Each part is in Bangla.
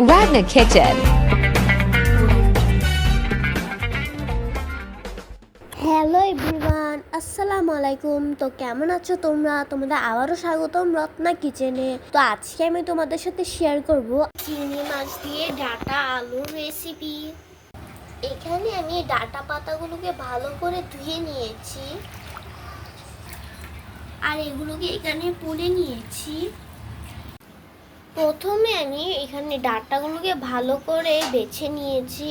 Wagner Kitchen. হ্যালো এভরিওয়ান আসসালামু আলাইকুম তো কেমন আছো তোমরা? তোমাদের আবারও স্বাগতম রত্না কিচেনে তো আজকে আমি তোমাদের সাথে শেয়ার করব চিংড়ি মাছ দিয়ে ডাটা আলুর রেসিপি এখানে আমি ডাটা পাতাগুলোকে ভালো করে ধুয়ে নিয়েছি। আর এগুলোকে এখানে পুড়ে নিয়েছি। প্রথমে আমি এখানে ডাটাগুলোকে ভালো করে বেছে নিয়েছি।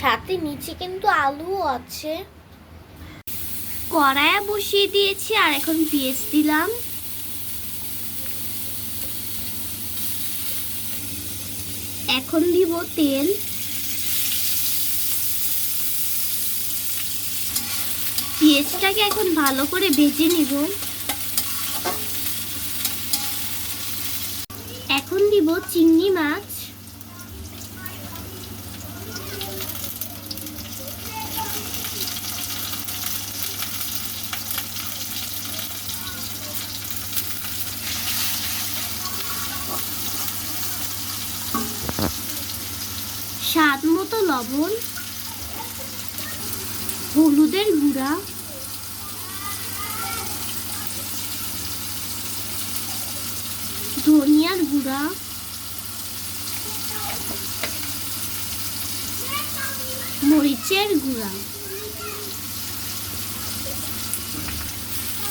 সাথে নিচে কিন্তু আলুও আছে। কড়াইয়া বসিয়ে দিয়েছি আর এখন পেঁয়াজ দিলাম। এখন দিব তেল। পেঁয়াজটাকে এখন ভালো করে ভেজে নিব। দিব চিংড়ি মাছ। স্বাদ মতো লবণ হলুদের গুঁড়া ধনিয়ার গুঁড়া মরিচের গুঁড়া।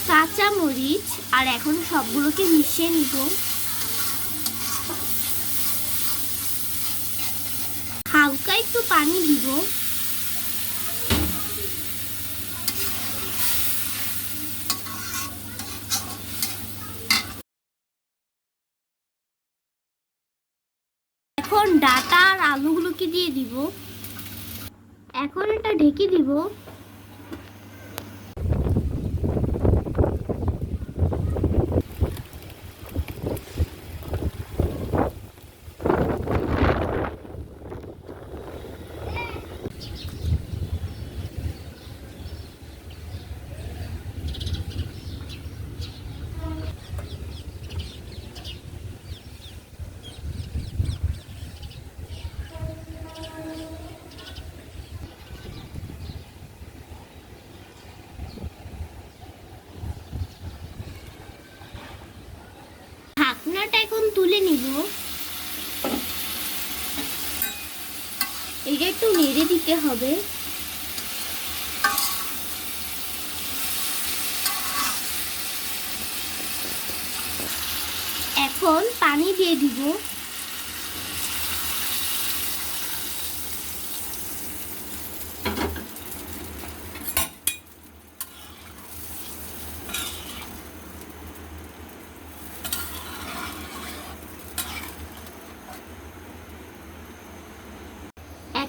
কাঁচা মরিচ, আর এখন সবগুলোকে মিশিয়ে নিব। হালকা একটু পানি দিব। এখন ডাটা আর আলুগুলোকে দিয়ে দিব। এখন এটা ঢেকে দিব। ঢাকনাটা এখন তুলে নিব। এটা একটু নেড়ে দিতে হবে। এখন পানি দিয়ে দিব।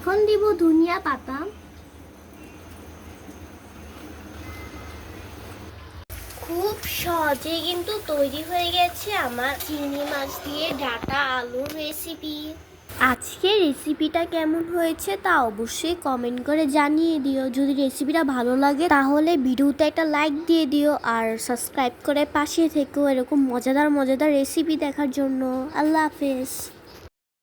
এখন দিব ধনিয়া পাতা। খুব সহজে কিন্তু তৈরি হয়ে গেছে আমার চিংড়ি মাছ দিয়ে ডাটা আলুর রেসিপি আজকে রেসিপিটা কেমন হয়েছে তা অবশ্যই কমেন্ট করে জানিয়ে দিও। যদি রেসিপিটা ভালো লাগে তাহলে ভিডিওতে একটা লাইক দিয়ে দিও আর সাবস্ক্রাইব করে পাশে থেকেও এরকম মজাদার মজাদার রেসিপি দেখার জন্য। আল্লাহ হাফেজ।